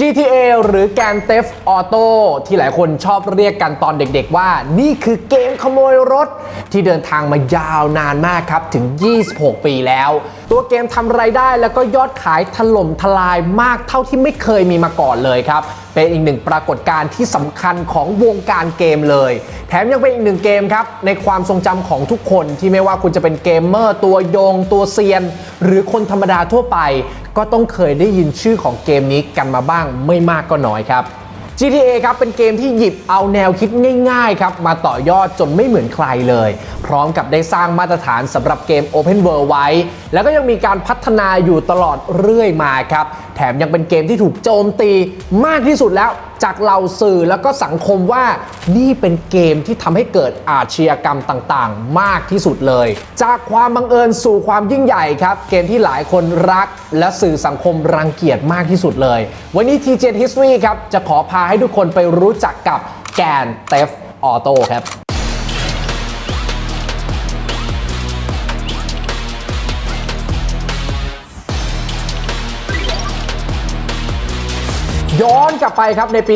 GTA หรือแกนเทฟออโต้ที่หลายคนชอบเรียกกันตอนเด็กๆว่า นี่คือเกมขโมยรถที่เดินทางมายาวนานมากครับ ถึง 26 ปีแล้ว ตัวเกมทำไรายได้แล้วก็ยอดขายถล่มทลายมากเท่าที่ไม่เคยมีมาก่อนเลยครับ เป็นอีกหนึ่งปรากฏการณ์ที่สำคัญของวงการเกมเลย แถมยังเป็นอีกหนึ่งเกมครับ ในความทรงจำของทุกคนที่ไม่ว่าคุณจะเป็นเกมเมอร์ตัวยง ตัวเซียน หรือคนธรรมดาทั่วไป ก็ต้องเคยได้ยินชื่อของเกมนี้กันมาบ้างไม่มากก็น้อยครับ GTA ครับเป็นเกมที่หยิบเอาแนวคิดง่ายๆครับมาต่อยอดจนไม่เหมือนใครเลย พร้อมกับได้สร้างมาตรฐานสำหรับเกม Open World ไว้ แล้วก็ยังมีการพัฒนาอยู่ตลอดเรื่อยมาครับ แถมยังเป็นเกมที่ถูกโจมตีมากที่สุดแล้วจากเหล่าสื่อแล้วก็สังคมว่านี่เป็นเกมที่ทำให้เกิดอาชญากรรมต่างๆ มากที่สุดเลย จากความบังเอิญสู่ความยิ่งใหญ่ครับ เกมที่หลายคนรัก และสื่อสังคมรังเกียจมากที่สุดเลย วันนี้ TJ History ครับ จะขอพาให้ทุกคนไปรู้จักกับแกนเทฟออโต้ครับ ย้อนกลับไปครับในปี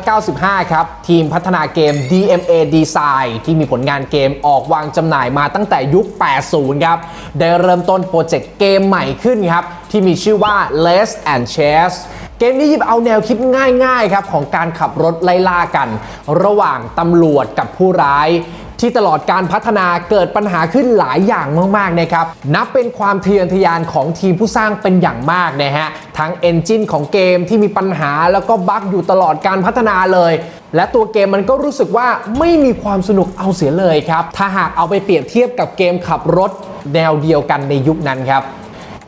1995 ครับ ทีมพัฒนาเกม DMA Design ที่มีผลงานเกมออกวางจำหน่ายมาตั้งแต่ยุค 80 ครับ ได้เริ่มต้นโปรเจกต์เกมใหม่ขึ้นครับ ที่มีชื่อว่า Less and Chess เกมนี้หยิบเอาแนวคิดง่ายๆครับของการขับรถไล่ล่ากัน ระหว่างตำรวจกับผู้ร้ายที่ตลอดการพัฒนาเกิดปัญหาขึ้นหลายอย่างมากๆนะครับ นับเป็นความทะยอทะยานของทีมผู้สร้างเป็นอย่างมากนะฮะ ทั้งเอนจินของเกมที่มีปัญหาแล้วก็บั๊กอยู่ตลอดการพัฒนาเลย และตัวเกมมันก็รู้สึกว่าไม่มีความสนุกเอาเสียเลยครับ ถ้าหากเอาไปเปรียบเทียบกับเกมขับรถแนวเดียวกันในยุคนั้นครับ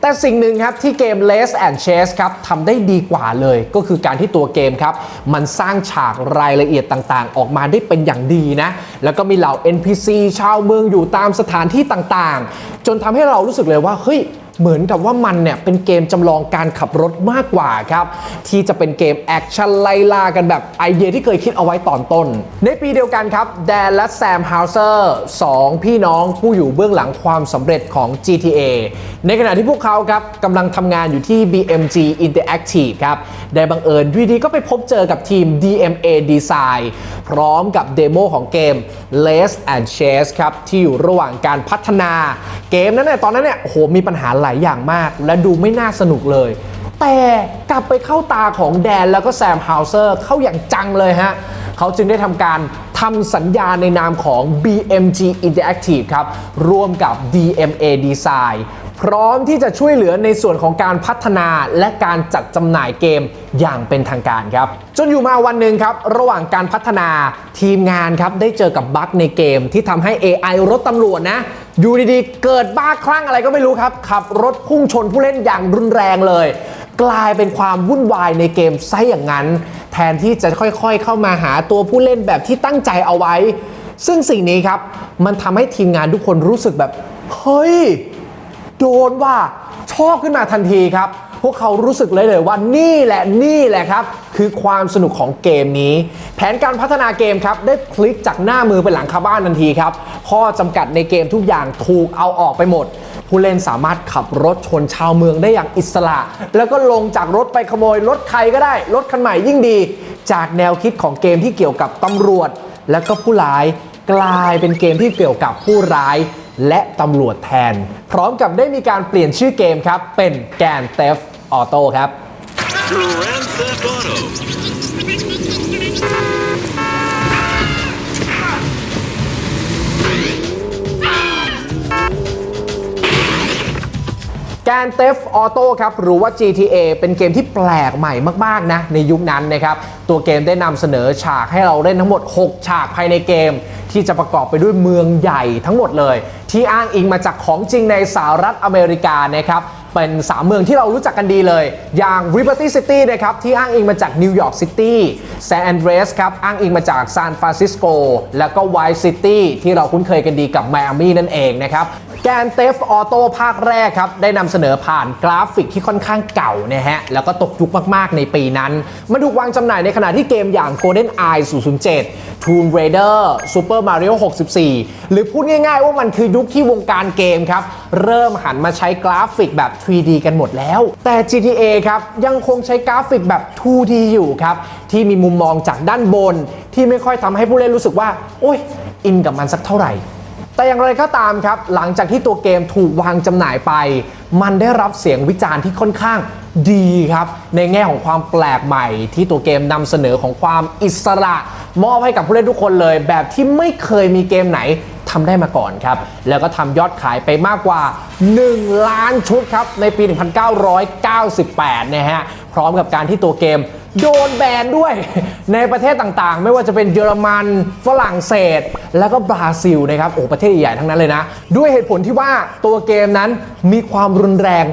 แต่สิ่งหนึ่งครับที่เกม Less and Chase ครับทำได้ดีกว่าเลย ก็คือการที่ตัวเกมครับ มันสร้างฉากรายละเอียดต่างๆ ออกมาได้เป็นอย่างดีนะ แล้วก็มีเหล่า NPC ชาวเมืองอยู่ตามสถานที่ต่างๆ จนทำให้เรารู้สึกเลยว่าเฮ้ย เหมือนกับว่ามันเนี่ยเป็นเกมจำลองการขับรถมากกว่าครับที่จะเป็นเกมแอคชั่นไล่ล่ากันแบบไอเดียที่เคยคิดเอาไว้ตอนต้น ในปีเดียวกันครับแดนและแซมฮาวเซอร์สองพี่น้องผู้อยู่เบื้องหลังความสำเร็จของ GTA ในขณะที่พวกเขาครับกำลังทำงานอยู่ที่ BMG Interactive ครับได้บังเอิญอยู่ดีก็ไปพบเจอกับทีม DMA Design พร้อมกับเดโมของเกม Less and Chase ครับที่อยู่ระหว่างการพัฒนาเกมนั้นเนี่ยตอนนั้นเนี่ยโหมีปัญหาหลายอย่างมาก และดูไม่น่าสนุกเลย แต่กลับไปเข้าตาของแดนแล้วก็แซมฮาวเซอร์เข้าอย่างจังเลยฮะเขาจึงได้ทำการทำสัญญาในนามของ BMG Interactive ครับร่วมกับ DMA Design พร้อมที่จะช่วยเหลือในส่วนของการพัฒนาและการจัดจำหน่ายเกมอย่างเป็นทางการครับ จนอยู่มาวันหนึ่งครับ ระหว่างการพัฒนาทีมงานครับ ได้เจอกับบั๊กในเกมที่ทำให้ AI รถตำรวจนะ อยู่ดีๆ เกิดบ้าคลั่งอะไรก็ไม่รู้ครับ ขับรถพุ่งชนผู้เล่นอย่างรุนแรงเลย กลายเป็นความวุ่นวายในเกมไซะอย่างนั้น แทนที่จะค่อยๆ เข้ามาหาตัวผู้เล่นแบบที่ตั้งใจเอาไว้ ซึ่งสิ่งนี้ครับ มันทำให้ทีมงานทุกคนรู้สึกแบบเฮ้ย โดนว่าชอบขึ้นมาทันทีครับ พวกเขารู้สึกเลยเลยว่านี่แหละนี่แหละครับ คือความสนุกของเกมนี้ แผนการพัฒนาเกมครับ ได้พลิกจากหน้ามือไปหลังคาบ้านทันทีครับ ข้อจำกัดในเกมทุกอย่างถูกเอาออกไปหมดผู้เล่นสามารถขับรถชนชาวเมืองได้อย่างอิสระ แล้วก็ลงจากรถไปขโมยรถใครก็ได้ รถคันใหม่ยิ่งดี จากแนวคิดของเกมที่เกี่ยวกับตำรวจ และก็ผู้ร้าย กลายเป็นเกมที่เกี่ยวกับผู้ร้าย และตำรวจแทน พร้อมกับได้มีการเปลี่ยนชื่อเกมครับ เป็นแกนเทฟออโต้ครับ Grand Theft Auto. แกนเทฟออโต้ครับหรือว่า GTA เป็นเกมที่แปลกใหม่มาก ๆ นะ ในยุคนั้นนะครับ ตัวเกมได้นำเสนอฉากให้เราเล่นทั้งหมด 6 ฉากภายในเกม ที่จะประกอบไปด้วยเมืองใหญ่ทั้งหมดเลย ที่อ้างอิงมาจากของจริงในสหรัฐอเมริกานะครับเป็นสามเมืองที่เรารู้จักกันดีเลย อย่าง Liberty City นะครับ ที่อ้างอิงมาจากนิวยอร์กซิตี้แซนแอนเดรสครับ อ้างอิงมาจากซานฟรานซิสโก แล้วก็ไวซิตี้ที่เราคุ้นเคยกันดีกับไมอามี่นั่นเองนะครับ แกนเตฟออโต้ภาคแรกครับ ได้นำเสนอผ่านกราฟิกที่ค่อนข้างเก่านะฮะ แล้วก็ตกยุคมากๆในปีนั้น มันถูกวางจำหน่ายในขณะที่เกมอย่าง Golden Eye 007 Tomb Raider Super Mario 64 หรือพูดง่ายๆว่ามันคือยุคที่วงการเกมครับ เริ่มหันมาใช้กราฟิกแบบ 3D กันหมดแล้ว แต่ GTA ครับ ยังคงใช้กราฟิกแบบ 2D อยู่ครับ ที่มีมุมมองจากด้านบน ที่ไม่ค่อยทำให้ผู้เล่นรู้สึกว่า โอ้ยอินกับมันสักเท่าไหร่ แต่อย่างไรก็ตามครับ หลังจากที่ตัวเกมถูกวางจำหน่ายไป มันได้รับเสียงวิจารณ์ที่ค่อนข้างดีครับ ในแง่ของความแปลกใหม่ ที่ตัวเกมนำเสนอของความอิสระ มอบให้กับผู้เล่นทุกคนเลย แบบที่ไม่เคยมีเกมไหนทำได้มาก่อนครับ แล้วก็ทำยอดขายไปมากกว่า 1 ล้านชุดครับ ในปี 1998 นะฮะ พร้อมกับการที่ตัวเกม โดนแบนด้วย ในประเทศต่างๆ ไม่ว่าจะเป็นเยอรมันฝรั่งเศส แล้วก็บราซิลนะครับโอ้ประเทศใหญ่ๆทั้งนั้นเลยนะ ด้วยเหตุผลที่ว่าตัวเกมนั้นมีความรุนแรง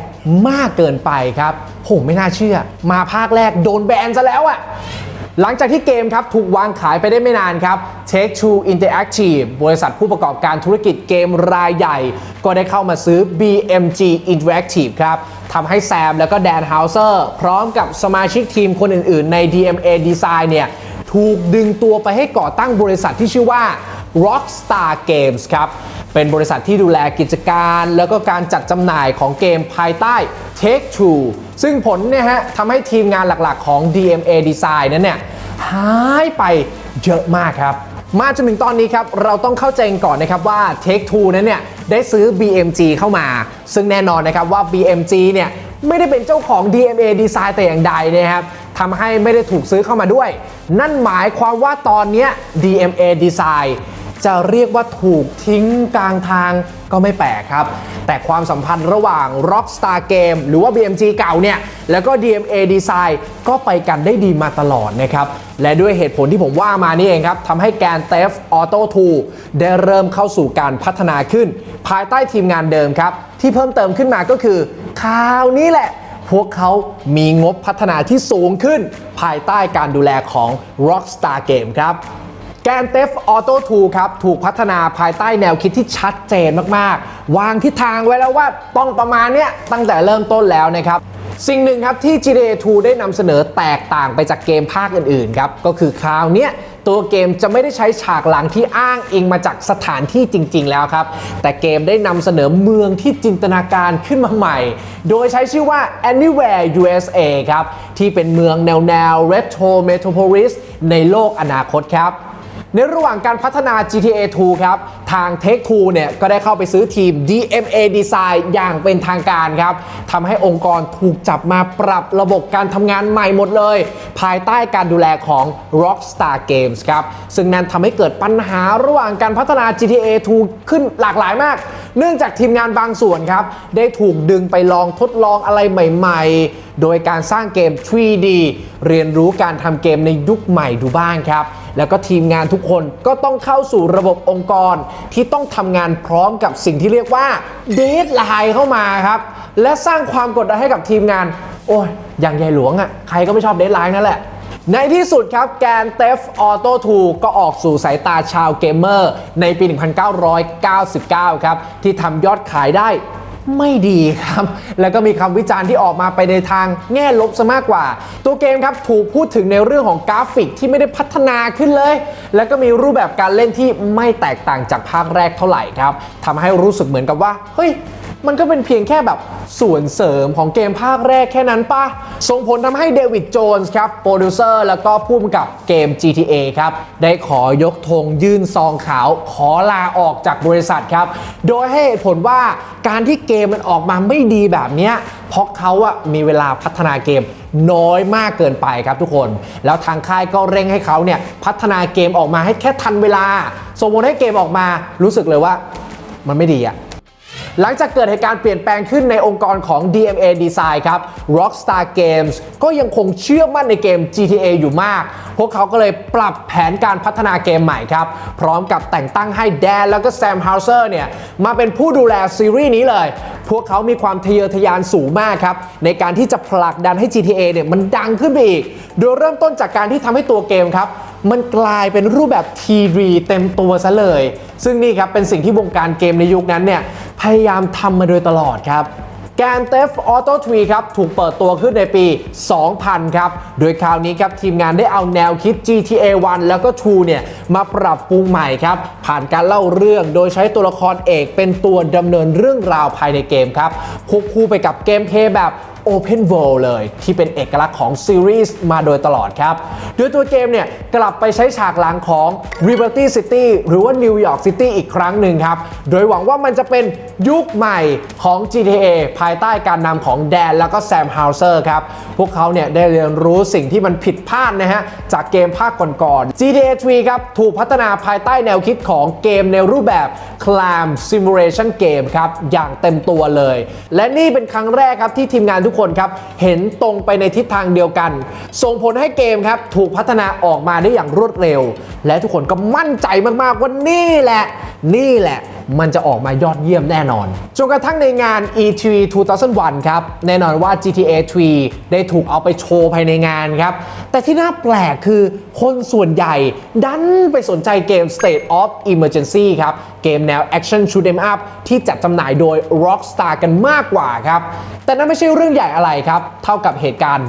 มากเกินไปครับโหไม่น่าเชื่อ มาภาคแรกโดนแบนซะแล้วอะ หลังจากที่เกมครับถูกวางขายไปได้ไม่นานครับ Take Two Interactive บริษัทผู้ประกอบการธุรกิจเกมรายใหญ่ ก็ได้เข้ามาซื้อ BMG Interactive ครับทำให้แซมแล้วก็แดนเฮาเซอร์พร้อมกับสมาชิกทีมคนอื่นๆ ใน DMA Design เนี่ยถูกดึงตัวไปให้ก่อตั้งบริษัทที่ชื่อว่า Rockstar Games ครับ เป็นบริษัทที่ดูแลกิจการ แล้วก็การจัดจำหน่ายของเกมภายใต้ Take Two ซึ่งผลเนี่ยฮะทำให้ทีมงานหลักๆของ DMA Design นั้นเนี่ยหายไปเยอะมากครับ มาจนถึงตอนนี้ครับ เราต้องเข้าใจก่อนนะครับว่า Take Two นั้นเนี่ยได้ซื้อ BMG เข้ามา ซึ่งแน่นอนนะครับว่า BMG เนี่ยไม่ได้เป็นเจ้าของ DMA Design แต่อย่างใดนะครับทำให้ไม่ได้ถูกซื้อเข้ามาด้วย นั่นหมายความว่าตอนนี้ DMA Design จะเรียกว่าถูกทิ้งกลางทางก็ไม่แปลกครับ แต่ความสัมพันธ์ระหว่าง Rockstar Game หรือว่า BMG เก่าเนี่ย แล้วก็ DMA Design ก็ไปกันได้ดีมาตลอดนะครับ และด้วยเหตุผลที่ผมว่ามานี่เองครับทำให้แกน Theft Auto 2 ได้เริ่มเข้าสู่การพัฒนาขึ้น ภายใต้ทีมงานเดิมครับ ที่เพิ่มเติมขึ้นมาก็คือคราวนี้แหละ พวกเขามีงบพัฒนาที่สูงขึ้น ภายใต้การดูแลของ Rockstar Game ครับ แกนเตฟออโต้2ครับ ถูกพัฒนาภายใต้แนวคิดที่ชัดเจนมาก ๆ วางทิศทางไว้แล้วว่าต้องประมาณเนี้ยตั้งแต่เริ่มต้นแล้วนะครับ สิ่งหนึ่งครับที่ GTA 2 ได้นำเสนอแตกต่างไปจากเกมภาคอื่น ๆ ครับ ก็คือคราวเนี้ยตัวเกมจะไม่ได้ใช้ฉากหลังที่อ้างอิงมาจากสถานที่จริง ๆ แล้วครับ แต่เกมได้นำเสนอเมืองที่จินตนาการขึ้นมาใหม่ โดยใช้ชื่อว่า Anywhere USA ครับ ที่เป็นเมืองแนวแนว Retro Metropolis ในโลกอนาคตครับ ในระหว่างการพัฒนา GTA 2 ครับ ทาง Take Two เนี่ย ก็ได้เข้าไปซื้อทีม DMA Design อย่างเป็นทางการครับทำให้องค์กรถูกจับมาปรับระบบการทำงานใหม่หมดเลย ภายใต้การดูแลของ Rockstar Games ครับ ซึ่งนั่นทำให้เกิดปัญหาระหว่างการพัฒนา GTA 2 ขึ้นหลากหลายมาก เนื่องจากทีมงานบางส่วนครับ ได้ถูกดึงไปลองทดลองอะไรใหม่ ๆ โดยการสร้างเกม 3D เรียนรู้การทำเกมในยุคใหม่ดูบ้างครับ แล้วก็ทีมงานทุกคนก็ต้องเข้าสู่ระบบองค์กร ที่ต้องทำงานพร้อมกับสิ่งที่เรียกว่าเดทไลน์เข้ามาครับ และสร้างความกดดันให้กับทีมงาน โอ้ยอย่างใหญ่หลวงอะ่ะใครก็ไม่ชอบเดทไลน์นั่นแหละในที่สุดครับแกน Theft Auto 2ก็ออกสู่สายตาชาวเกมเมอร์ ในปี 1999 ครับ ที่ทำยอดขายได้ ไม่ดีครับ แล้วก็มีคำวิจารณ์ที่ออกมาไปในทางแง่ลบซะมากกว่า ตัวเกมครับถูกพูดถึงในเรื่องของกราฟิกที่ไม่ได้พัฒนาขึ้นเลย แล้วก็มีรูปแบบการเล่นที่ไม่แตกต่างจากภาคแรกเท่าไหร่ครับทำให้รู้สึกเหมือนกับว่าเฮ้ย มันก็เป็นเพียงแค่แบบส่วนเสริมของเกมภาคแรกแค่นั้นปะส่งผลทำให้เดวิดโจนส์ครับ โปรดิวเซอร์แล้วก็ผู้กำกับเกม GTA ครับ ได้ขอยกธงยื่นซองขาว ขอลาออกจากบริษัทครับ โดยให้เหตุผลว่าการที่เกมมันออกมาไม่ดีแบบเนี้ยเพราะเขาอะมีเวลาพัฒนาเกมน้อยมากเกินไปครับทุกคน แล้วทางค่ายก็เร่งให้เขาเนี่ยพัฒนาเกมออกมาให้แค่ทันเวลาส่งผลให้เกมออกมารู้สึกเลยว่ามันไม่ดีอะ หลังจากเกิดเหตุการณ์เปลี่ยนแปลงขึ้นในองค์กรของ DMA Design ครับ Rockstar Games ก็ยังคงเชื่อมั่นในเกม GTA อยู่มาก พวกเขาก็เลยปรับแผนการพัฒนาเกมใหม่ครับ พร้อมกับแต่งตั้งให้แดนแล้วก็แซม h ฮ u เซอร์เนี่ย มาเป็นผู้ดูแลซีรีส์นี้เลย พวกเขามีความทะเยอทะยานสูงมากครับ ในการที่จะผลักดันให้ GTA เนี่ยมันดังขึ้นไปอีก โดยเริ่มต้นจากการที่ทำให้ตัวเกมครับ มันกลายเป็นรูปแบบ T3 เต็มตัวซะเลย ซึ่งนี่ครับเป็นสิ่งที่วงการเกมในยุคนั้นเนี่ยพยายามทำมาโดยตลอดครับแกน Theft Auto 3ครับถูกเปิดตัวขึ้นในปี 2000 ครับ โดยคราวนี้ครับทีมงานได้เอาแนวคิด GTA 1 แล้วก็ 2 เนี่ย มาปรับปรุงใหม่ครับ ผ่านการเล่าเรื่องโดยใช้ตัวละครเอกเป็นตัวดำเนินเรื่องราวภายในเกมครับควบคู่ไปกับเกมเพลย์แบบ Open World เลยที่เป็นเอกลักษณ์ของซีรีส์มาโดยตลอดครับ โดยตัวเกมเนี่ยกลับไปใช้ฉากหลังของ Liberty City หรือว่า New York City อีกครั้งหนึ่งครับ โดยหวังว่ามันจะเป็นยุคใหม่ของ GTA ภายใต้การนำของแดนแล้วก็แซมฮาวเซอร์ครับ พวกเขาเนี่ยได้เรียนรู้สิ่งที่มันผิดพลาดนะฮะ จากเกมภาคก่อนๆ GTA 3 ครับ ถูกพัฒนาภายใต้แนวคิดของเกมในรูปแบบ Clam Simulation Game ครับ อย่างเต็มตัวเลย และนี่เป็นครั้งแรกครับที่ทีมงานทุกคนครับ เห็นตรงไปในทิศทางเดียวกัน ส่งผลให้เกมครับ ถูกพัฒนาออกมาได้อย่างรวดเร็ว และทุกคนก็มั่นใจมากๆว่านี่แหละ นี่แหละมันจะออกมายอดเยี่ยมแน่นอน จนกระทั่งในงาน E3 2001 ครับ แน่นอนว่า GTA 3 ได้ถูกเอาไปโชว์ภายในงานครับ แต่ที่น่าแปลกคือคนส่วนใหญ่ ดันไปสนใจเกม State of Emergency ครับ เกมแนว Action Shoot 'em Up ที่จัดจำหน่ายโดย Rockstar กันมากกว่าครับแต่นั่นไม่ใช่เรื่องใหญ่อะไรครับ เท่ากับเหตุการณ์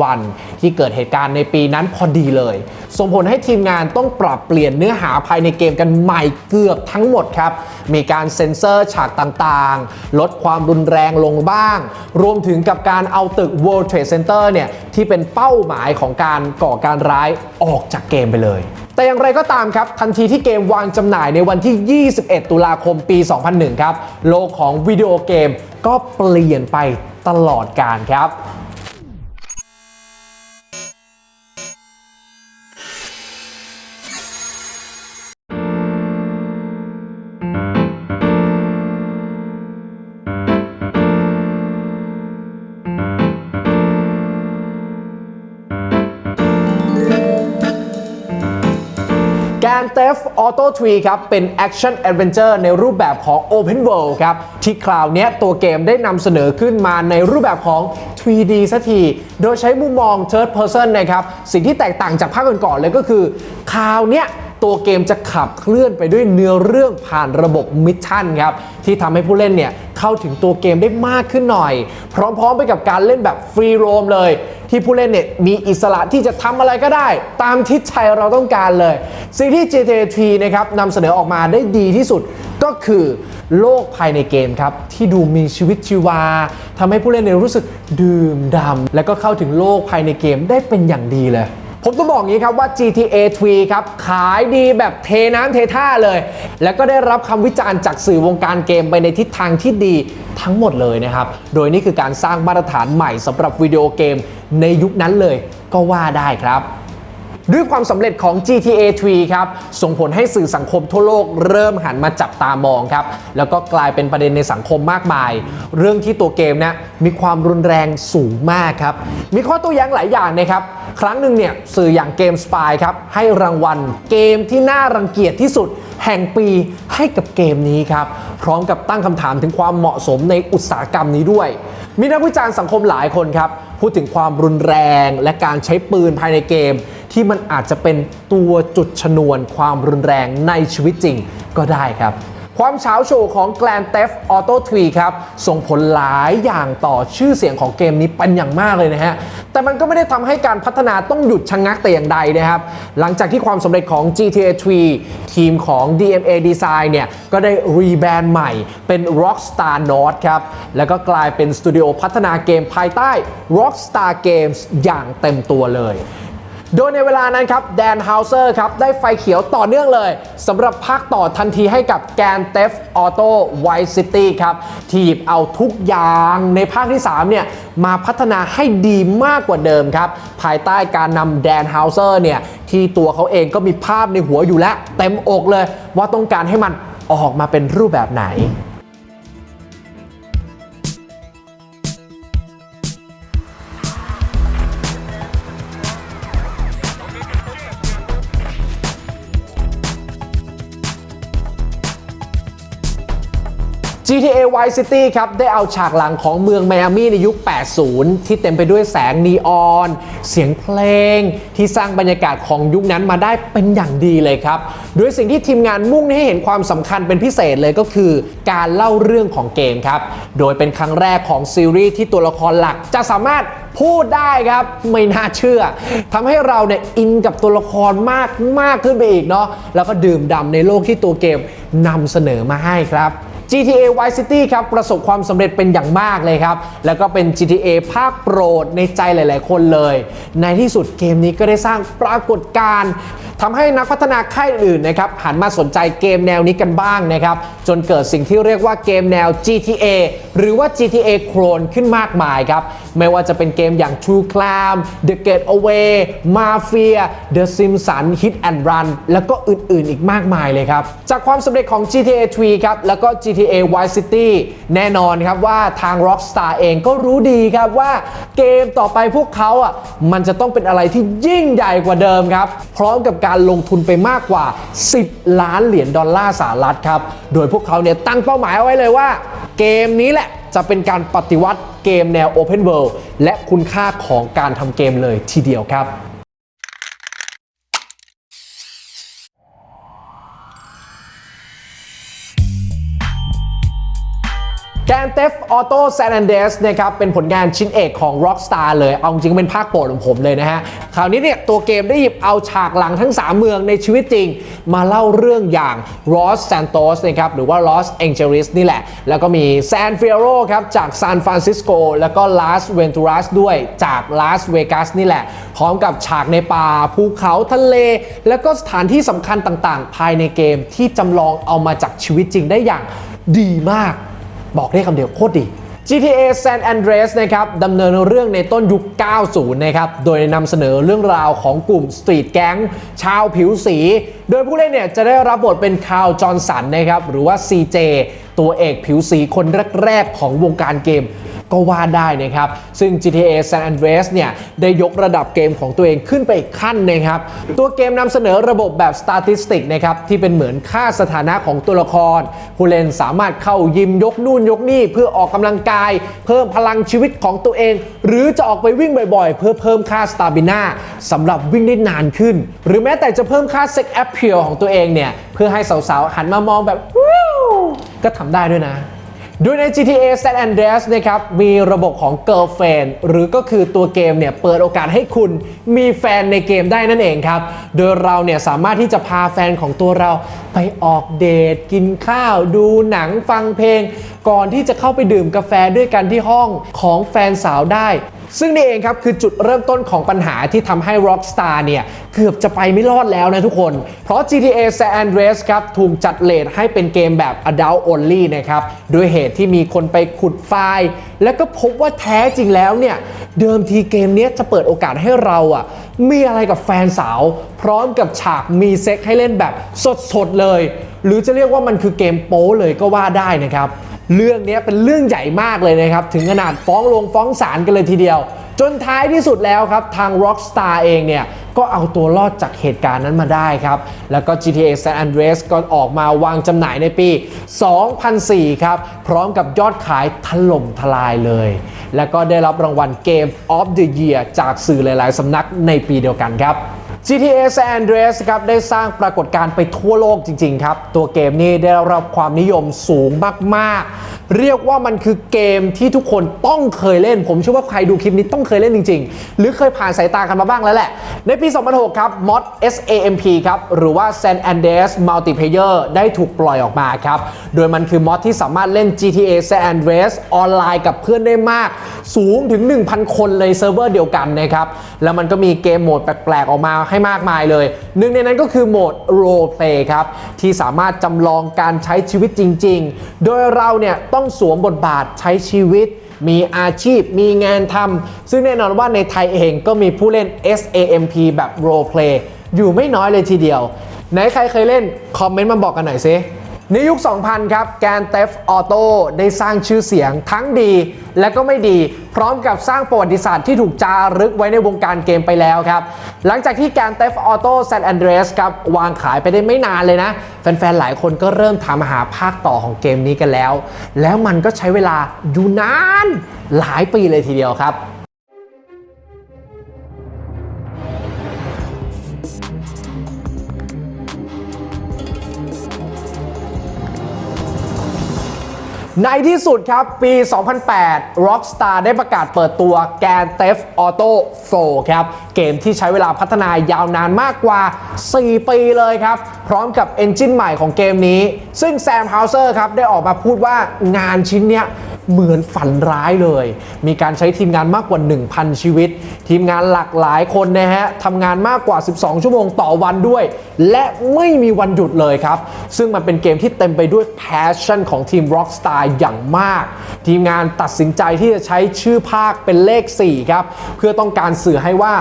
911ที่เกิดเหตุการณ์ในปีนั้นพอดีเลย ส่งผลให้ทีมงานต้องปรับเปลี่ยนเนื้อหาภายในเกมกันใหม่เกือบทั้งหมดครับ มีการเซ็นเซอร์ฉากต่างๆ ลดความรุนแรงลงบ้าง รวมถึงกับการเอาตึก World Trade Center เนี่ยที่เป็นเป้าหมายของการก่อการร้ายออกจากเกมไปเลย แต่อย่างไรก็ตามครับทันทีที่เกมวางจำหน่ายในวันที่ 21 ตุลาคมปี 2001 ครับ โลกของวิดีโอเกมก็เปลี่ยนไปตลอดการครับ แกน Theft Auto 3 ครับ เป็น Action Adventure ในรูปแบบของ Open World ครับ ที่คราวนี้ตัวเกมได้นำเสนอขึ้นมาในรูปแบบของ 3D สักที โดยใช้มุมมอง Third Person นะครับ สิ่งที่แตกต่างจากภาคก่อนๆเลยก็คือ คราวนี้ตัวเกมจะขับเคลื่อนไปด้วยเนื้อเรื่องผ่านระบบมิชชั่นครับ ที่ทำให้ผู้เล่นเนี่ยเข้าถึงตัวเกมได้มากขึ้นหน่อย พร้อมๆไปกับการเล่นแบบฟรีโรมเลย ที่ผู้เล่นเนี่ยมีอิสระที่จะทำอะไรก็ได้ ตามทิศชัยเราต้องการเลยสิ่งที่ GTA 3นะครับนำเสนอออกมาได้ดีที่สุดก็คือโลกภายในเกมครับ ที่ดูมีชีวิตชีวาทำให้ผู้เล่นเนี่ยรู้สึกดื่มดำและก็เข้าถึงโลกภายในเกมได้เป็นอย่างดีเลย ผมต้องบอกงี้ครับว่า GTA 3 ครับ ขายดีแบบเทน้ำเทท่าเลย แล้วก็ได้รับคำวิจารณ์จากสื่อวงการเกมไปในทิศทางที่ดีทั้งหมดเลยนะครับ โดยนี่คือการสร้างมาตรฐานใหม่สำหรับวิดีโอเกมในยุคนั้นเลยก็ว่าได้ครับ ด้วยความสำเร็จของ GTA 3 ครับ ส่งผลให้สื่อสังคมทั่วโลกเริ่มหันมาจับตามองครับ แล้วก็กลายเป็นประเด็นในสังคมมากมาย เรื่องที่ตัวเกมนะมีความรุนแรงสูงมากครับ มีข้อโตัวอย่างหลายอย่างนะครับ ครั้งหนึ่งเนี่ยสื่ออย่างเกมสปายครับ ให้รางวัลเกมที่น่ารังเกียจที่สุดแห่งปีให้กับเกมนี้ครับ พร้อมกับตั้งคำถามถึงความเหมาะสมในอุตสาหกรรมนี้ด้วย มีนักวิจารณ์สังคมหลายคนครับ พูดถึงความรุนแรงและการใช้ปืนภายในเกม ที่มันอาจจะเป็นตัวจุดชนวนความรุนแรงในชีวิตจริงก็ได้ครับ ความเฉาโชว์ของ Grand Theft Auto 3 ครับ ส่งผลหลายอย่างต่อชื่อเสียงของเกมนี้เป็นอย่างมากเลยนะฮะ แต่มันก็ไม่ได้ทำให้การพัฒนาต้องหยุดชะงงักแต่อย่างใดนะครับ หลังจากที่ความสำเร็จของ GTA 3 ทีมของ DMA Design เนี่ย ก็ได้รีแบรนด์ใหม่เป็น Rockstar North ครับ แล้วก็กลายเป็นสตูดิโอพัฒนาเกมภายใต้ Rockstar Games อย่างเต็มตัวเลย โดยในเวลานั้นครับแดนฮาวเซอร์ครับได้ไฟเขียวต่อเนื่องเลยสำหรับภาคต่อทันทีให้กับแกนเทฟออโต้ไวซิตี้ครับที่หยิบเอาทุกอย่างในภาคที่3เนี่ยมาพัฒนาให้ดีมากกว่าเดิมครับ ภายใต้การนำแดนฮาวเซอร์เนี่ยที่ตัวเขาเองก็มีภาพในหัวอยู่แล้ว เต็มอกเลยว่าต้องการให้มันออกมาเป็นรูปแบบไหน GTA Vice City ครับได้เอาฉากหลังของเมืองไมอามี่ในยุค 80 ที่เต็มไปด้วยแสงนีออน เสียงเพลง ที่สร้างบรรยากาศของยุคนั้นมาได้เป็นอย่างดีเลยครับ โดยสิ่งที่ทีมงานมุ่งให้เห็นความสำคัญเป็นพิเศษเลยก็คือ การเล่าเรื่องของเกมครับ โดยเป็นครั้งแรกของซีรีส์ที่ตัวละครหลักจะสามารถพูดได้ครับไม่น่าเชื่อทำให้เราเนี่ยอินกับตัวละครมากมากขึ้นไปอีกเนาะแล้วก็ดื่มด่ำในโลกที่ตัวเกมนำเสนอมาให้ครับ GTA Vice City ครับประสบความสำเร็จเป็นอย่างมากเลยครับ แล้วก็เป็น GTA ภาคโปรดในใจหลาย ๆ คนเลย ในที่สุดเกมนี้ก็ได้สร้างปรากฏการณ์ทำให้นักพัฒนาค่ายอื่นนะครับหันมาสนใจเกมแนวนี้กันบ้างนะครับจนเกิดสิ่งที่เรียกว่าเกมแนว GTA หรือว่า GTA Clone ขึ้นมากมายครับ ไม่ว่าจะเป็นเกมอย่าง True Crime The Getaway Mafia The Simpsons Hit and Run แล้วก็อื่น ๆ อีกมากมายเลยครับ จากความสำเร็จของ GTA 3 ครับ แล้วก็ GTA Vice City แน่นอนครับว่าทาง Rockstar เองก็รู้ดีครับว่าเกมต่อไปพวกเขาอะมันจะต้องเป็นอะไรที่ยิ่งใหญ่กว่าเดิมครับ พร้อมกับการลงทุนไปมากกว่า 10 ล้านเหรียญดอลลาร์สหรัฐครับ โดยพวกเขาเนี่ยตั้งเป้าหมายเอาไว้เลยว่า เกมนี้แหละจะเป็นการปฏิวัติเกมแนว Open World และคุณค่าของการทำเกมเลยทีเดียวครับ แกนเตฟออโต้แซนแอนเดสนะครับเป็นผลงานชิ้นเอกของ Rockstar เลย เอาจริงเป็นภาคโปรดของผมเลยนะฮะ คราวนี้เนี่ยตัวเกมได้หยิบเอาฉากหลังทั้ง 3 เมืองในชีวิตจริง มาเล่าเรื่องอย่าง Los Santos นะครับหรือว่า Los Angeles นี่แหละ แล้วก็มี San Fierro ครับจากซานฟรานซิสโกแล้วก็ Las Venturas ด้วยจาก Las Vegas นี่แหละ พร้อมกับฉากในป่าภูเขาทะเล แล้วก็สถานที่สำคัญต่างๆ ภายในเกมที่จำลองเอามาจากชีวิตจริงได้อย่างดีมาก บอกได้คำเดียวโคตรดี GTA San Andreas นะครับดำเนินเรื่องในต้นยุค 90 นะครับ โดยนำเสนอเรื่องราวของกลุ่มสตรีทแก๊งชาวผิวสี โดยผู้เล่นเนี่ยจะได้รับบทเป็นคาวจอห์นสันนะครับ หรือว่า CJ ตัวเอกผิวสีคนแรก ๆ ของวงการเกม ก็ว่าได้นะครับ ซึ่ง GTA San Andreas เนี่ย ได้ยกระดับเกมของตัวเองขึ้นไปอีกขั้นนะครับ ตัวเกมนำเสนอระบบแบบ Statistic นะครับ ที่เป็นเหมือนค่าสถานะของตัวละคร ผู้เล่นสามารถเข้ายิมยกนู่นยกนี่ เพื่อออกกำลังกาย เพิ่มพลังชีวิตของตัวเอง หรือจะออกไปวิ่งบ่อยๆ เพื่อเพิ่มค่าสตาบิน่าสำหรับวิ่งได้นานขึ้น หรือแม้แต่จะเพิ่มค่า Sex Appeal ของตัวเองเนี่ยเพื่อให้สาวๆหันมามองแบบก็ทำได้ด้วยนะ โดยใน GTA San Andreas นะครับ มีระบบของ Girlfriend หรือก็คือตัวเกมเนี่ย เปิดโอกาสให้คุณมีแฟนในเกมได้นั่นเองครับ โดยเราเนี่ย สามารถที่จะพาแฟนของตัวเราไปออกเดท กินข้าว ดูหนังฟังเพลง ก่อนที่จะเข้าไปดื่มกาแฟด้วยกันที่ห้องของแฟนสาวได้ ซึ่งนี่เองครับคือจุดเริ่มต้นของปัญหาที่ทำให้ Rockstar เนี่ย เกือบจะไปไม่รอดแล้วนะทุกคน เพราะ GTA San Andreas ครับ ถูกจัดเลทให้เป็นเกมแบบ Adult Only นะครับ ด้วยเหตุที่มีคนไปขุดไฟล์ แล้วก็พบว่าแท้จริงแล้วเนี่ย เดิมทีเกมนี้จะเปิดโอกาสให้เราอะมีอะไรกับแฟนสาว พร้อมกับฉากมีเซ็กให้เล่นแบบสดๆเลย หรือจะเรียกว่ามันคือเกมโป๊เลยก็ว่าได้นะครับ เรื่องนี้เป็นเรื่องใหญ่มากเลยนะครับ ถึงขนาดฟ้องลงฟ้องศาลกันเลยทีเดียว จนท้ายที่สุดแล้วครับ ทาง Rockstar เองเนี่ย ก็เอาตัวรอดจากเหตุการณ์นั้นมาได้ครับ แล้วก็ GTA San Andreas ก็ออกมาวางจำหน่ายในปี 2004 ครับ พร้อมกับยอดขายถล่มทลายเลย แล้วก็ได้รับรางวัล Game of the Year จากสื่อหลาย ๆสำนักในปีเดียวกันครับ GTA San Andreas ครับได้สร้างปรากฏการณ์ไปทั่วโลกจริง ๆ ครับ ตัวเกมนี้ได้รับความนิยมสูงมาก ๆ เรียกว่ามันคือเกมที่ทุกคนต้องเคยเล่น ผมเชื่อว่าใครดูคลิปนี้ต้องเคยเล่นจริง ๆ หรือเคยผ่านสายตากันมาบ้างแล้วแหละ ในปี 2006 ครับ mod SAMP ครับ หรือว่า San Andreas Multiplayer ได้ถูกปล่อยออกมาครับ โดยมันคือมอดที่สามารถเล่น GTA San Andreas ออนไลน์กับเพื่อนได้มาก สูงถึง 1,000 คนในเซิร์ฟเวอร์เดียวกันนะครับแล้วมันก็มีเกมโหมดแปลกๆออกมาให้มากมายเลย หนึ่งในนั้นก็คือโหมด Role Play ครับ ที่สามารถจำลองการใช้ชีวิตจริง ๆ โดยเราเนี่ยต้องสวมบทบาทใช้ชีวิตมีอาชีพ มีงานทำ ซึ่งแน่นอนว่าในไทยเองก็มีผู้เล่น SAMP แบบ Role Play อยู่ไม่น้อยเลยทีเดียว ไหนใครเคยเล่น คอมเมนต์มาบอกกันหน่อยซิ ในยุค 2000 ครับ แกนเตฟออโต้ได้สร้างชื่อเสียงทั้งดีและก็ไม่ดี พร้อมกับสร้างประวัติศาสตร์ที่ถูกจารึกไว้ในวงการเกมไปแล้วครับ หลังจากที่แกนเตฟออโต้แซนแอนเดรสครับ วางขายไปได้ไม่นานเลยนะ แฟนๆ หลายคนก็เริ่มถามหาภาคต่อของเกมนี้กันแล้ว แล้วมันก็ใช้เวลาอยู่นานหลายปีเลยทีเดียวครับ ในที่สุดครับ ปี 2008 Rockstar ได้ประกาศเปิดตัว Grand Theft Auto 4 ครับ เกมที่ใช้เวลาพัฒนายาวนานมากกว่า 4 ปีเลยครับ พร้อมกับเอนจินใหม่ของเกมนี้ ซึ่งแซมฮาวเซอร์ครับ ได้ออกมาพูดว่างานชิ้นเนี้ย เหมือนฝันร้ายเลย มีการใช้ทีมงานมากกว่า 1,000 ชีวิต ทีมงานหลากหลายคนนะฮะทำงานมากกว่า 12 ชั่วโมงต่อวันด้วย และไม่มีวันหยุดเลยครับ ซึ่งมันเป็นเกมที่เต็มไปด้วย passion ของทีม Rockstar อย่างมาก ทีมงานตัดสินใจที่จะใช้ชื่อภาคเป็นเลข 4 ครับ เพื่อต้องการสื่อให้ว่า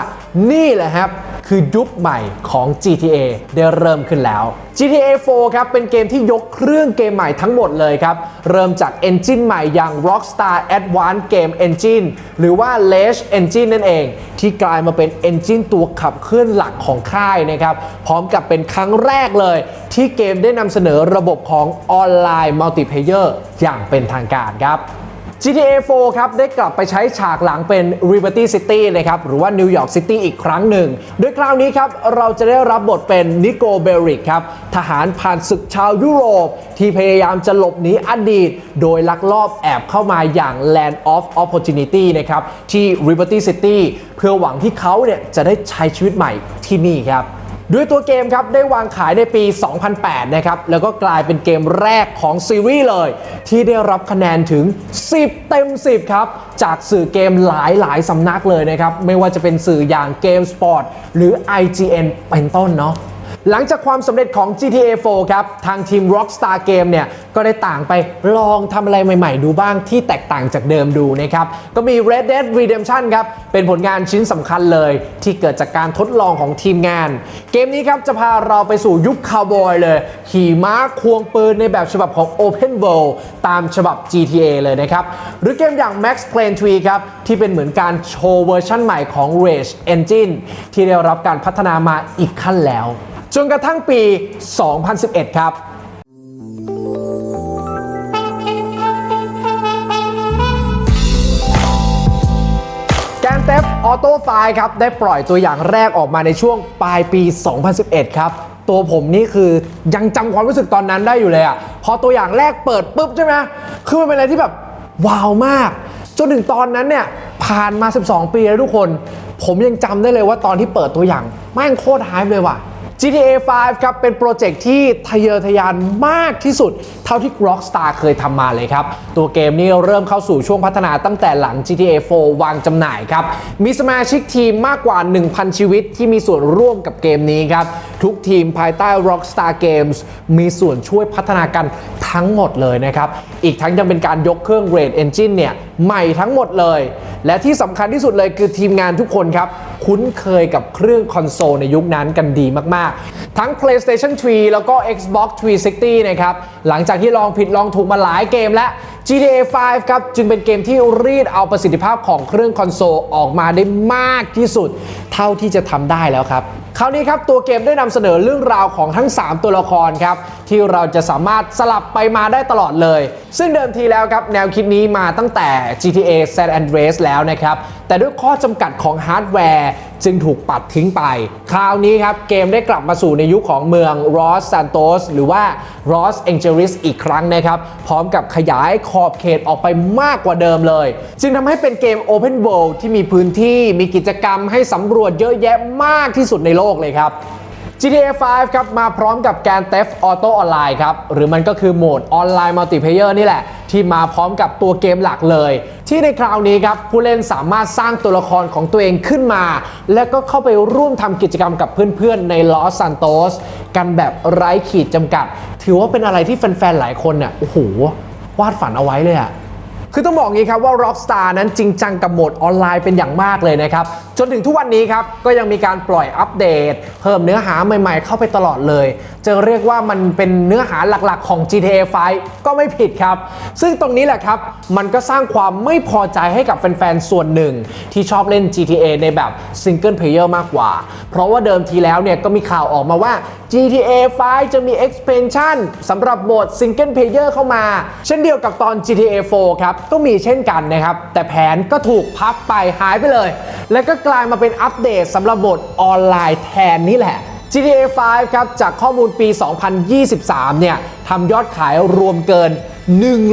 นี่แหละครับคือยุคใหม่ของ GTA ได้เริ่มขึ้นแล้ว GTA 4 ครับเป็นเกมที่ยกเครื่องเกมใหม่ทั้งหมดเลยครับเริ่มจากเอนจินใหม่อย่าง Rockstar Advanced Game Engine หรือว่า l e g e Engine นั่นเอง ที่กลายมาเป็นเอนจินตัวขับเคลื่อนหลักของค่ายนะครับ พร้อมกับเป็นครั้งแรกเลย ที่เกมได้นำเสนอระบบของออนไลน์มัลติเพเยอร์อย่างเป็นทางการครับ GTA 4 ครับ ได้กลับไปใช้ฉากหลังเป็น Liberty City นะครับ หรือว่า New York City อีกครั้งหนึ่ง โดยคราวนี้ครับ เราจะได้รับบทเป็นนิโกเบริกครับ ทหารผ่านศึกชาวยุโรป ที่พยายามจะหลบหนีอดีต โดยลักลอบแอบเข้ามาอย่าง Land of Opportunity นะครับ ที่ Liberty City เพื่อหวังที่เขาเนี่ยจะได้ใช้ชีวิตใหม่ที่นี่ครับ ด้วยตัวเกมครับได้วางขายในปี 2008 นะครับ แล้วก็กลายเป็นเกมแรกของซีรีส์เลย ที่ได้รับคะแนนถึง 10 เต็ม 10 ครับ จากสื่อเกมหลายหลายสำนักเลยนะครับ ไม่ว่าจะเป็นสื่ออย่างเกมสปอร์ตหรือ IGN เป็นต้นเนาะ หลังจากความสำเร็จของ GTA 4 ครับ ทางทีม Rockstar Game เนี่ย ก็ได้ต่างไปลองทำอะไรใหม่ ๆ ดูบ้างที่แตกต่างจากเดิมดูนะครับ ก็มี Red Dead Redemption ครับ เป็นผลงานชิ้นสำคัญเลยที่เกิดจากการทดลองของทีมงาน เกมนี้ครับ จะพาเราไปสู่ยุคคาวบอยเลย ขี่ม้าควงปืนในแบบฉบับของ Open World ตามฉบับ GTA เลยนะครับ หรือเกมอย่าง Max Payne 3 ครับ ที่เป็นเหมือนการโชว์เวอร์ชั่นใหม่ของ Rage Engine ที่ได้รับการพัฒนามาอีกขั้นแล้ว จนกระทั่งปี 2011 ครับแกนเทฟออโต้ไฟครับ ได้ปล่อยตัวอย่างแรกออกมาในช่วงปลายปี 2011 ครับ ตัวผมนี่คือยังจำความรู้สึกตอนนั้นได้อยู่เลยอะ่ะ พอตัวอย่างแรกเปิดปุ๊บใช่ไหมคือมันเป็นอะไรที่แบบ ว้าวมาก จนถึงตอนนั้นเนี่ยผ่านมา 12 ปีแล้วทุกคน ผมยังจำได้เลยว่าตอนที่เปิดตัวอย่างแม่งโคตรไฮป์เลยว่ะ GTA 5 ครับ เป็นโปรเจกต์ที่ทะเยอทะยานมากที่สุด เท่าที่ Rockstar เคยทำมาเลยครับ ตัวเกมนี้เริ่มเข้าสู่ช่วงพัฒนาตั้งแต่หลัง GTA 4 วางจำหน่ายครับ มีสมาชิกทีมมากกว่า 1,000 ชีวิตที่มีส่วนร่วมกับเกมนี้ครับ ทุกทีมภายใต้ Rockstar Games มีส่วนช่วยพัฒนากัน ทั้งหมดเลยนะครับ อีกทั้งยังเป็นการยกเครื่อง Red Engine เนี่ยใหม่ทั้งหมดเลย และที่สำคัญที่สุดเลยคือทีมงานทุกคนครับ คุ้นเคยกับเครื่องคอนโซลในยุคนั้นกันดีมาก ๆ ทั้ง PlayStation 3 แล้วก็ Xbox 360 นะครับ หลังจากที่ลองผิดลองถูกมาหลายเกมแล้ว GTA 5 ครับ จึงเป็นเกมที่รีดเอาประสิทธิภาพของเครื่องคอนโซลออกมาได้มากที่สุด เท่าที่จะทำได้แล้วครับ คราวนี้ครับตัวเกมได้นำเสนอเรื่องราวของทั้ง 3 ตัวละครครับที่เราจะสามารถสลับไปมาได้ตลอดเลย ซึ่งเดิมทีแล้วครับแนวคิดนี้มาตั้งแต่ GTA San Andreas แล้วนะครับแต่ด้วยข้อจำกัดของฮาร์ดแวร์จึงถูกปัดทิ้งไป คราวนี้ครับเกมได้กลับมาสู่ในยุคของเมืองรอสซานโตสหรือว่ารอสแองเจลิสอีกครั้งนะครับ พร้อมกับขยายขอบเขตออกไปมากกว่าเดิมเลย จึงทำให้เป็นเกม Open World ที่มีพื้นที่มีกิจกรรมให้สำรวจเยอะแยะมากที่สุดในโลกเลยครับ GTA 5 ครับ มาพร้อมกับการ Theft Auto Online ครับ หรือมันก็คือโหมดออนไลน์มัลติเพเยอร์นี่แหละ ที่มาพร้อมกับตัวเกมหลักเลย ที่ในคราวนี้ครับ ผู้เล่นสามารถสร้างตัวละครของตัวเองขึ้นมา แล้วก็เข้าไปร่วมทำกิจกรรมกับเพื่อนๆ ในลอสซานโตสกันแบบไร้ขีดจำกัด ถือว่าเป็นอะไรที่แฟนๆ หลายคนเนี่ยโอ้โหวาดฝันเอาไว้เลยอะคือต้องบอกงี้ครับว่า Rockstar นั้นจริงจังกับโหมดออนไลน์เป็นอย่างมากเลยนะครับจนถึงทุกวันนี้ครับก็ยังมีการปล่อยอัปเดต เพิ่มเนื้อหาใหม่ๆ เข้าไปตลอดเลย จะเรียกว่ามันเป็นเนื้อหาหลักๆของ GTA 5 ก็ไม่ผิดครับ ซึ่งตรงนี้แหละครับ มันก็สร้างความไม่พอใจให้กับแฟนๆ ส่วนหนึ่ง ที่ชอบเล่น GTA ในแบบซิงเกิลเพลเยอร์มากกว่า เพราะว่าเดิมทีแล้วเนี่ยก็มีข่าวออกมาว่า GTA 5 จะมี expansion สำหรับโหมด Single Player เข้ามา เช่นเดียวกับตอน GTA 4 ครับ ก็มีเช่นกันนะครับ แต่แผนก็ถูกพับไปหายไปเลย แล้วก็กลายมาเป็นอัปเดตสำหรับโหมดออนไลน์แทนนี่แหละ GTA 5 ครับ จากข้อมูลปี 2023 เนี่ยทำยอดขายรวมเกิน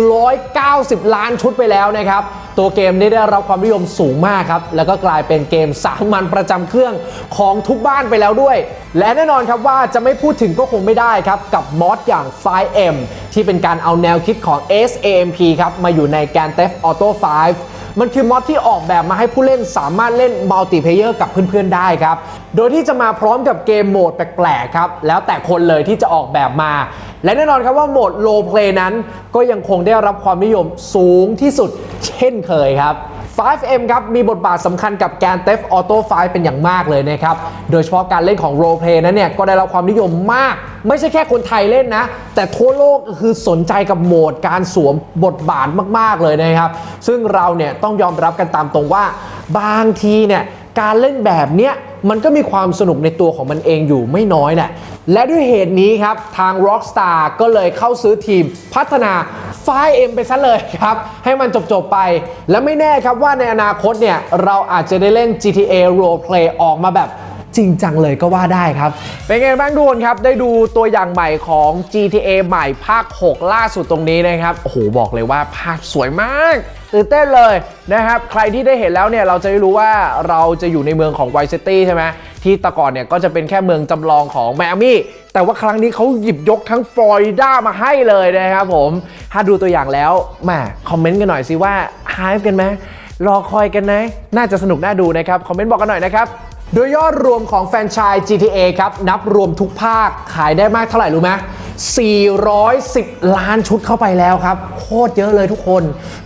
190 ล้านชุดไปแล้วนะครับ ตัวเกมนี้ได้รับความนิยมสูงมากครับ แล้วก็กลายเป็นเกมสามัญประจำเครื่องของทุกบ้านไปแล้วด้วย และแน่นอนครับว่าจะไม่พูดถึงก็คงไม่ได้ครับ กับมอดอย่าง 5M ที่เป็นการเอาแนวคิดของ SAMP ครับ มาอยู่ใน g a n Theft Auto 5 มันคือมอดที่ออกแบบมาให้ผู้เล่นสามารถเล่นมัลติเพเยอร์กับเพื่อนๆได้ครับ โดยที่จะมาพร้อมกับเกมโหมดแปลกๆครับ แล้วแต่คนเลยที่จะออกแบบมา และแน่นอนครับว่าโหมดโลเพลนั้นก็ยังคงได้รับความนิยมสูงที่สุดเช่นเคยครับ 5M ครับมีบทบาทสำคัญกับแกน Theft Auto 5 เป็นอย่างมากเลยนะครับ โดยเฉพาะการเล่นของ Role Play นั้นเนี่ย ก็ได้รับความนิยมมาก ไม่ใช่แค่คนไทยเล่นนะ แต่ทั่วโลกก็คือสนใจกับโหมดการสวมบทบาทมาก ๆ เลยนะครับ ซึ่งเราเนี่ยต้องยอมรับกันตามตรงว่า บางทีเนี่ยการเล่นแบบเนี้ย มันก็มีความสนุกในตัวของมันเองอยู่ไม่น้อยแหละและด้วยเหตุนี้ครับ ทาง Rockstar ก็เลยเข้าซื้อทีมพัฒนา 5M ไปซะเลยครับ ให้มันจบ ๆ ไป และไม่แน่ครับว่าในอนาคตเนี่ย เราอาจจะได้เล่น GTA Roleplay ออกมาแบบ จริงจังเลยก็ว่าได้ครับ เป็นไงบ้างทุกคนครับ ได้ดูตัวอย่างใหม่ของ GTA ใหม่ภาค 6 ล่าสุดตรงนี้นะครับ โอ้โห บอกเลยว่าภาพสวยมากตื่นเต้นเลยนะครับ ใครที่ได้เห็นแล้วเนี่ยเราจะได้รู้ว่าเราจะอยู่ในเมืองของไวซิตี้ใช่ไหมที่ตะก่อนเนี่ยก็จะเป็นแค่เมืองจำลองของไมอามี่แต่ว่าครั้งนี้เขาหยิบยกทั้งฟลอริดามาให้เลยนะครับผม ถ้าดูตัวอย่างแล้วแหมาคอมเมนต์กันหน่อยสิว่าฮายกันไหมรอคอยกันไหมน่าจะสนุกน่าดูนะครับ คอมเมนต์บอกกันหน่อยนะครับ โดยยอดรวมของแฟนชาย GTA ครับ นับรวมทุกภาคขายได้มากเท่าไหร่รู้ไหม410 ล้านชุดเข้าไปแล้วครับ โคตรเยอะเลยทุกคน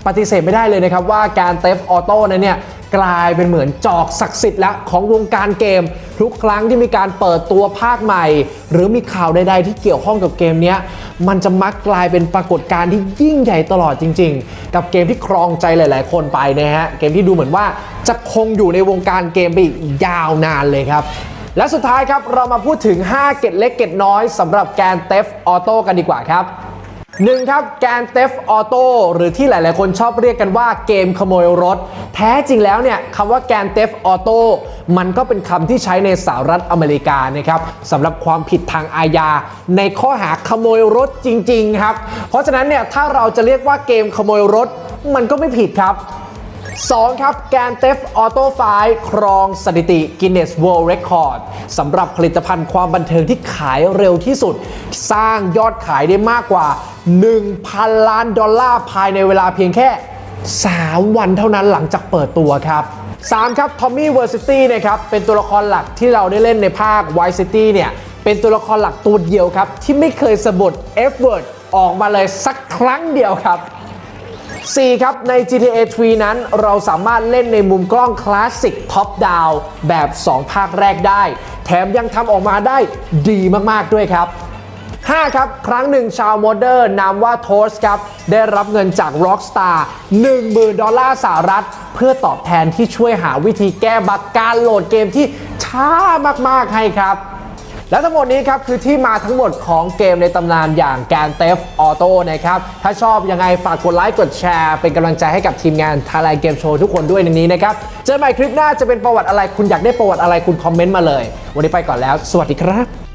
ปฏิเสธไม่ได้เลยนะครับว่าการเตฟออโต้นั้นเนี่ยกลายเป็นเหมือนจอกศักดิ์สิทธิ์ละของวงการเกม ทุกครั้งที่มีการเปิดตัวภาคใหม่ หรือมีข่าวใดๆ ที่เกี่ยวข้องกับเกมนี้มันจะมักกลายเป็นปรากฏการณ์ที่ยิ่งใหญ่ตลอดจริง ๆ กับเกมที่ครองใจหลาย ๆ คนไปนะฮะเกมที่ดูเหมือนว่าจะคงอยู่ในวงการเกมไปอีกยาวนานเลยครับและสุดท้ายครับเรามาพูดถึง 5 เกร็ดเล็กเกร็ดน้อยสำหรับแกนเตฟออโต้กันดีกว่าครับ หนึ่งครับแกนเตฟออโต้หรือที่หลาย ๆ คนชอบเรียกกันว่าเกมขโมยรถ แท้จริงแล้วเนี่ยคำว่าแกนเตฟออโต้มันก็เป็นคำที่ใช้ในสหรัฐอเมริกานะครับสำหรับความผิดทางอาญา ในข้อหาขโมยรถจริง ๆ ครับ เพราะฉะนั้นเนี่ยถ้าเราจะเรียกว่าเกมขโมยรถ มันก็ไม่ผิดครับ 2 ครับแกนเตฟออโต้ไฟครองสถิติ Guinness World Record สำหรับผลิตภัณฑ์ความบันเทิงที่ขายเร็วที่สุด สร้างยอดขายได้มากกว่า 1,000 ล้านดอลลาร์ภายในเวลาเพียงแค่ 3 วันเท่านั้นหลังจากเปิดตัวครับ3ครับทอมมี่เวอร์ซิตี้นะครับเป็นตัวละครหลักที่เราได้เล่นในภาค y City เนี่ยเป็นตัวละครหลักตัวเดียวครับ ที่ไม่เคยสะบัด F word ออกมาเลยสักครั้งเดียวครับ 4 ครับ ใน GTA 3 นั้นเราสามารถเล่นในมุมกล้องคลาสสิกท็อปดาวแบบ 2 ภาคแรกได้ แถมยังทำออกมาได้ดีมาก ๆ ด้วยครับ 5 ครับ ครั้งหนึ่งชาวโมเดอร์นามว่าโทสครับ ได้รับเงินจาก Rockstar 10,000 ดอลลาร์สหรัฐ เพื่อตอบแทนที่ช่วยหาวิธีแก้บั๊กการโหลดเกมที่ช้ามาก ๆ ให้ครับ และทั้งหมดนี้ครับคือที่มาทั้งหมดของเกมในตำนานอย่างการเตฟออโต้นะครับถ้าชอบยังไงฝากกดไลค์กดแชร์ เป็นกำลังใจให้กับทีมงานทา i ายเกมโชว์ทุกคนด้วยในนี้นะครับเจอกันใหม่คลิปหน้าจะเป็นประวัติอะไรคุณอยากได้ประวัติอะไรคุณคอมเมนต์มาเลย วันนี้ไปก่อนแล้ว สวัสดีครับ